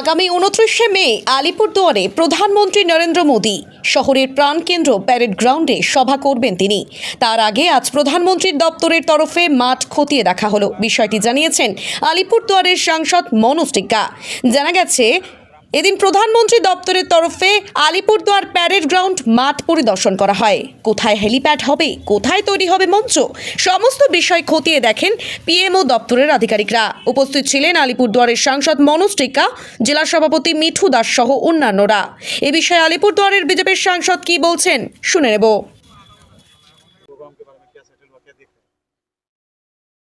আগামী উনত্রিশে মে আলিপুরদুয়ারে প্রধানমন্ত্রী নরেন্দ্র মোদী শহরের প্রাণকেন্দ্র প্যারেড গ্রাউন্ডে সভা করবেন তিনি। তার আগে আজ প্রধানমন্ত্রীর দপ্তরের তরফে মাঠ খতিয়ে দেখা হলো। বিষয়টি জানিয়েছেন আলিপুরদুয়ারের সাংসদ মনোজ টিকা জানা গেছে এদিন প্রধানমন্ত্রী দপ্তরের তরফে আলিপুরদুয়ার প্যারেড গ্রাউন্ড মাঠ পরিদর্শন করা হয় কোথায় হেলিপ্যাড হবে কোথায় তৈরি হবে মঞ্চ সমস্ত বিষয় খতিয়ে দেখেন পিএমও দপ্তরের আধিকারিকরা উপস্থিত ছিলেন আলিপুরদুয়ারের সাংসদ মনোজ টিক্কা জেলা সভাপতি মিঠু দাস সহ অন্যান্যরা এ বিষয়ে আলিপুরদুয়ারের বিজেপির সাংসদ কি বলছেন শুনে নেব प्रोग्राम के बारे में क्या सेटल हुआ क्या देख रहे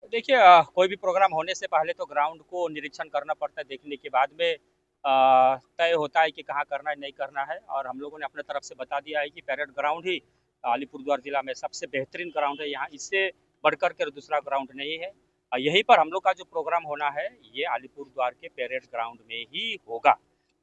हैं देखिए अ, कोई भी प्रोग्राम होने से पहले तो ग्राउंड को निरीक्षण करना पड़ता है देखने के बाद में अ, तय होता है कि कहाँ करना है, नहीं करना है और हम लोगों ने अपने तरफ़ से बता दिया है कि पैरेड ग्राउंड ही अलीपुरद्वार जिला में सबसे बेहतरीन ग्राउंड है। यहाँ इससे बढ़कर के दूसरा ग्राउंड नहीं है। यहीं पर हम लोग का जो प्रोग्राम होना है, ये अलीपुर द्वार के पैरेड ग्राउंड में ही होगा।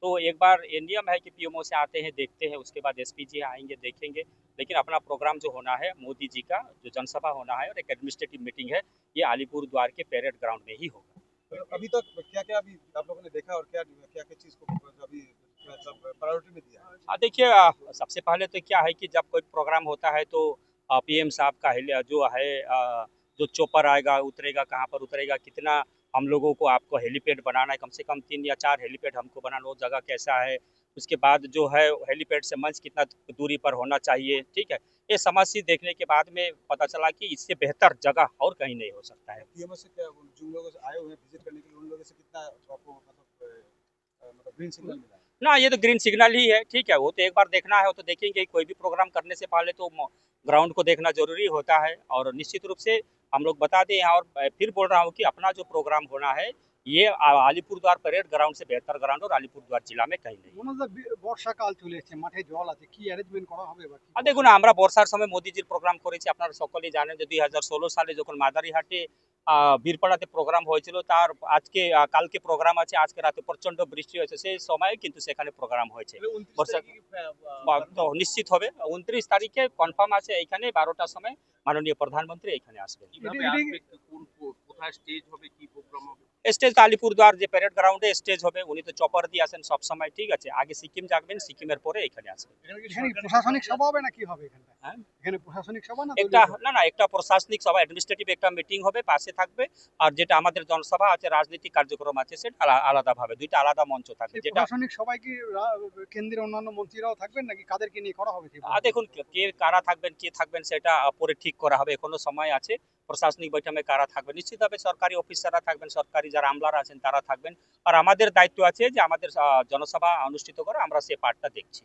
तो एक बार ये नियम है कि पीएमओ से आते हैं, देखते हैं, उसके बाद एसपी जी आएँगे, देखेंगे। लेकिन अपना प्रोग्राम जो होना है, मोदी जी का जो जनसभा होना है और एक एडमिनिस्ट्रेटिव मीटिंग है, ये अलीपुर द्वार के पेरेड ग्राउंड में ही होगा। अभी तक क्या क्या अभी आप लोगों ने देखा और क्या क्या क्या चीज़ को अभी प्रायोरिटी में दिया हाँ? देखिए, सबसे पहले तो क्या है कि जब कोई प्रोग्राम होता है तो पीएम साहब का जो है जो चोपर आएगा, उतरेगा, कहाँ पर उतरेगा, कितना हम लोगों को आपको हेलीपैड बनाना है, कम से कम तीन या चार हेलीपैड हमको बनाना, वो जगह कैसा है, उसके बाद जो है हेलीपैड से मंच कितना दूरी पर होना चाहिए, ठीक है? ये समस्या देखने के बाद में पता चला कि इससे बेहतर जगह और कहीं नहीं हो सकता है। से क्या जिन लोगों से आए हुए विज़िट करने के लिए उन लोगों से कितना आपको मतलब मतलब ग्रीन सिग्नल मिला ना ये तो ग्रीन सिग्नल ही है ठीक है वो तो एक बार देखना है वो तो देखेंगे कोई भी प्रोग्राम करने से पहले तो ग्राउंड को देखना ज़रूरी होता है और निश्चित रूप से हम लोग बता दें और फिर बोल रहा हूँ कि अपना जो प्रोग्राम होना है ये आ- আলিপুরদুয়ার পরেড গ্রাউন্ড से बेहतर ग्राउंड और আলিপুরদুয়ার জেলা में कहीं नहीं মনোজ দা, বি- বর্ষাকাল চলে এসেছে মাঠে জল আছে কি অ্যারেঞ্জমেন্ট করা হবে বা কি আর দেখুন আমরা বর্ষার সময় মোদিজির প্রোগ্রাম করেছি আপনারা সকলেই জানেন যে দুই সালে যখন মাদারিহাটে আহ, বীরপাড়াতে প্রোগ্রাম হয়েছিল তার আজকে আহ, কালকে প্রোগ্রাম আছে আজকে রাতে প্রচন্ড বৃষ্টি হয়েছে সেই সময় কিন্তু সেখানে প্রোগ্রাম হয়েছে বর্ষা বা- তো নিশ্চিত হবে উনত্রিশ তারিখে কনফার্ম আছে এইখানে বারোটার সময় মাননীয় প্রধানমন্ত্রী এখানে আসবেন স্টেজ তো আলিপুরদুয়ার যে প্যারেড গ্রাউন্ডে স্টেজ হবে উনি তো চপার দিয়ে আসেন সব সময় ঠিক আছে? আগে সিকিম যাবেন সিকিমের পরে এখানে আসবেন। প্রশাসনিক সভা হবে না কি হবে এখানে হ্যাঁ? প্রশাসনিক সভা না একটা না না একটা প্রশাসনিক সভা অ্যাডমিনিস্ট্রেটিভ একটা মিটিং হবে পাশে থাকবে আর যেটা আমাদের জনসভা আছে রাজনৈতিক কার্যক্রম আছে সেটা আলাদাভাবে দুইটা আলাদা মঞ্চ থাকবে যেটা প্রশাসনিক সবাই কি কেন্দ্রের অন্যান্য মন্ত্রীরাও থাকবেন নাকি কাদেরকে নিয়ে করা হবে দেখুন কে- কে কারা থাকবেন কে থাকবেন সেটা পরে ঠিক করা হবে এখনও সময় আছে প্রশাসনিক বৈঠকে কারা থাকবেন নিশ্চিতভাবে সরকারি অফিসাররা থাকবেন সরকারি যারা আমলারা আছেন তারা থাকবেন। আর আমাদের দায়িত্ব আছে যে আমাদের জনসভা অনুষ্ঠিত করে আমরা সে পার্টটা দেখছি।